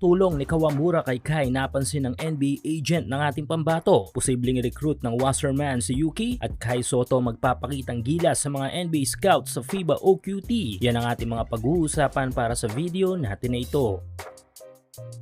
Tulong ni Kawamura kay Kai napansin ng NBA agent ng ating pambato. Posibleng recruit ng Wasserman si Yuki at Kai Soto magpapakitang gilas sa mga NBA scouts sa FIBA OQT. Yan ang ating mga pag-uusapan para sa video natin na ito.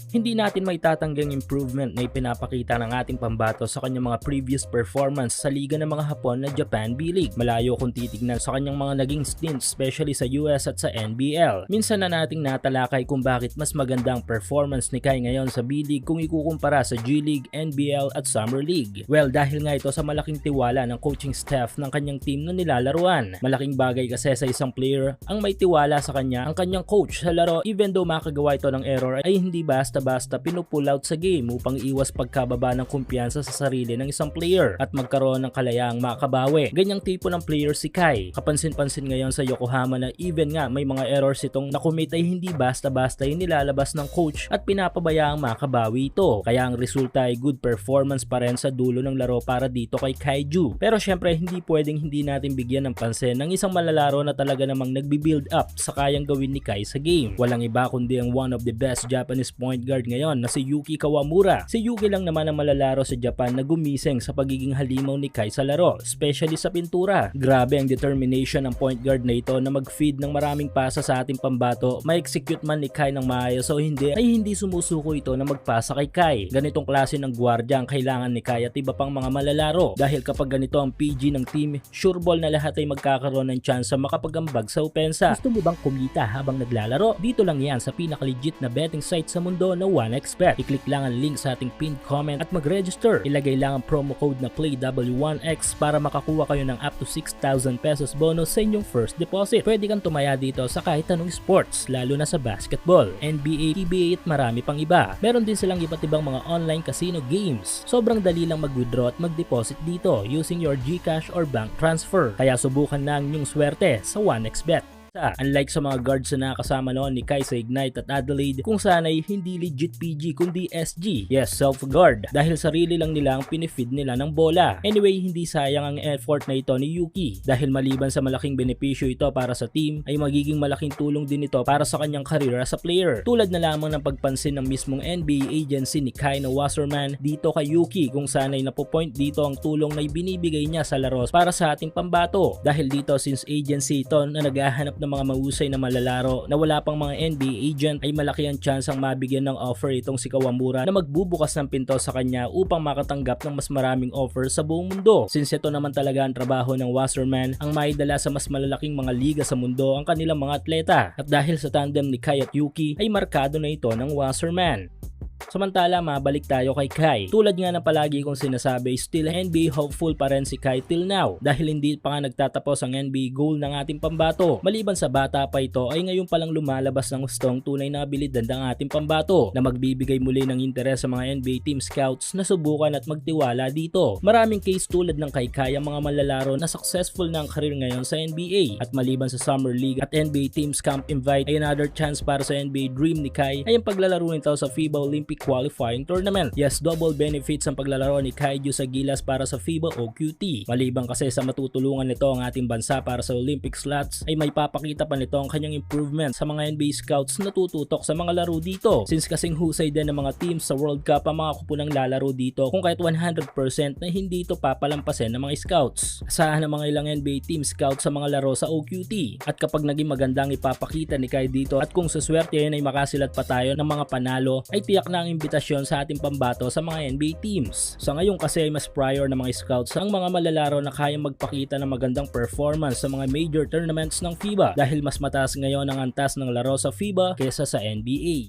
Hindi natin may tatanggang improvement na ipinapakita ng ating pambato sa kanyang mga previous performance sa liga ng mga Hapon na Japan B-League. Malayo kung titignan sa kanyang mga naging stints especially sa US at sa NBL. Minsan na nating natalakay kung bakit mas maganda ang performance ni Kai ngayon sa B-League kung ikukumpara sa G-League, NBL at Summer League. Well, dahil nga ito sa malaking tiwala ng coaching staff ng kanyang team na nilalaruan. Malaking bagay kasi sa isang player ang may tiwala sa kanya ang kanyang coach sa laro even though makagawa ito ng error ay hindi basta-basta pinupull out sa game upang iwas pagkababa ng kumpiyansa sa sarili ng isang player at magkaroon ng kalayaang makabawi. Ganyang tipo ng player si Kai. Kapansin-pansin ngayon sa Yokohama na even nga may mga errors itong nakumit ay hindi basta-basta yung nilalabas ng coach at pinapabayaang makabawi ito. Kaya ang resulta ay good performance pa rin sa dulo ng laro para dito kay Kaiju. Pero syempre hindi pwedeng hindi natin bigyan ng pansin ng isang malalaro na talaga namang nagbi-build up sa kayang gawin ni Kai sa game. Walang iba kundi ang one of the best Japanese point guard ngayon na si Yuki Kawamura. Si Yuki lang naman ang malalaro sa Japan na gumising sa pagiging halimaw ni Kai sa laro, especially sa pintura. Grabe ang determination ng point guard na ito na mag-feed ng maraming pasa sa ating pambato. Ma-execute man ni Kai ng maayos o hindi ay hindi sumusuko ito na magpasa kay Kai. Ganitong klase ng gwardya ang kailangan ni Kai at iba pang mga malalaro dahil kapag ganito ang PG ng team, sure ball na lahat ay magkakaroon ng chance makapagambag sa opensa. Gusto mo bang kumita habang naglalaro? Dito lang yan sa pinaka-legit na betting site sa mundo na 1xBet. I-click lang ang link sa ating pinned comment at mag-register. Ilagay lang ang promo code na PLAYW1X para makakuha kayo ng up to 6,000 pesos bonus sa inyong first deposit. Pwede kang tumaya dito sa kahit anong sports, lalo na sa basketball, NBA, PBA at marami pang iba. Meron din silang iba't ibang mga online casino games. Sobrang dali lang mag-withdraw at mag-deposit dito using your GCash or bank transfer. Kaya subukan na ang inyong swerte sa 1xBet. Unlike sa mga guards na nakasama noon ni Kai sa Ignite at Adelaide kung sana'y hindi legit PG kundi SG. Yes, self-guard dahil sarili lang nila ang pinifeed nila ng bola. Anyway, hindi sayang ang effort na ito ni Yuki dahil maliban sa malaking benepisyo ito para sa team ay magiging malaking tulong din ito para sa kanyang career as a player. Tulad na lamang ng pagpansin ng mismong NBA agency ni Kai na Wasserman dito kay Yuki kung sana'y napopoint dito ang tulong na ibinibigay niya sa laro para sa ating pambato. Dahil dito since agency ito na naghahanap ng mga mahusay na malalaro na wala pang mga NBA agent ay malaki ang chance ang mabigyan ng offer itong si Kawamura na magbubukas ng pinto sa kanya upang makatanggap ng mas maraming offer sa buong mundo. Since ito naman talaga ang trabaho ng Wasserman ang maidala sa mas malalaking mga liga sa mundo ang kanilang mga atleta. At dahil sa tandem ni Kai at Yuki ay markado na ito ng Wasserman. Samantala, mabalik tayo kay Kai. Tulad nga ng palagi kong sinasabi, still NBA hopeful pa rin si Kai till now dahil hindi pa nga nagtatapos ang NBA goal ng ating pambato. Maliban sa bata pa ito ay ngayon palang lumalabas ng gustong tunay na abilidad ng ating pambato na magbibigay muli ng interes sa mga NBA team scouts na subukan at magtiwala dito. Maraming case tulad ng kay Kai ang mga malalaro na successful na ang career ngayon sa NBA at maliban sa Summer League at NBA Teams Camp Invite ay another chance para sa NBA Dream ni Kai ay ang paglalaro nito sa FIBA Olympic qualifying tournament. Yes, double benefits ang paglalaro ni Kaiju sa Gilas para sa FIBA o QT. Maliban kasi sa matutulungan nito ang ating bansa para sa Olympic slots ay may papakita pa nito ang kanyang improvement sa mga NBA scouts na tututok sa mga laro dito. Since kasing husay din ng mga teams sa World Cup ang mga kupunang lalaro dito kung kahit 100% na hindi ito papalampasin ng mga scouts. Asahan ng mga ilang NBA team scouts sa mga laro sa OQT. At kapag naging magandang ipapakita ni Kai dito at kung sa swerte ay makasilat pa tayo ng mga panalo ay tiyak na ang imbitasyon sa ating pambato sa mga NBA teams. Sa ngayon kasi ay mas prior na mga scouts ang mga malalaro na kayang magpakita ng magandang performance sa mga major tournaments ng FIBA dahil mas mataas ngayon ang antas ng laro sa FIBA kesa sa NBA.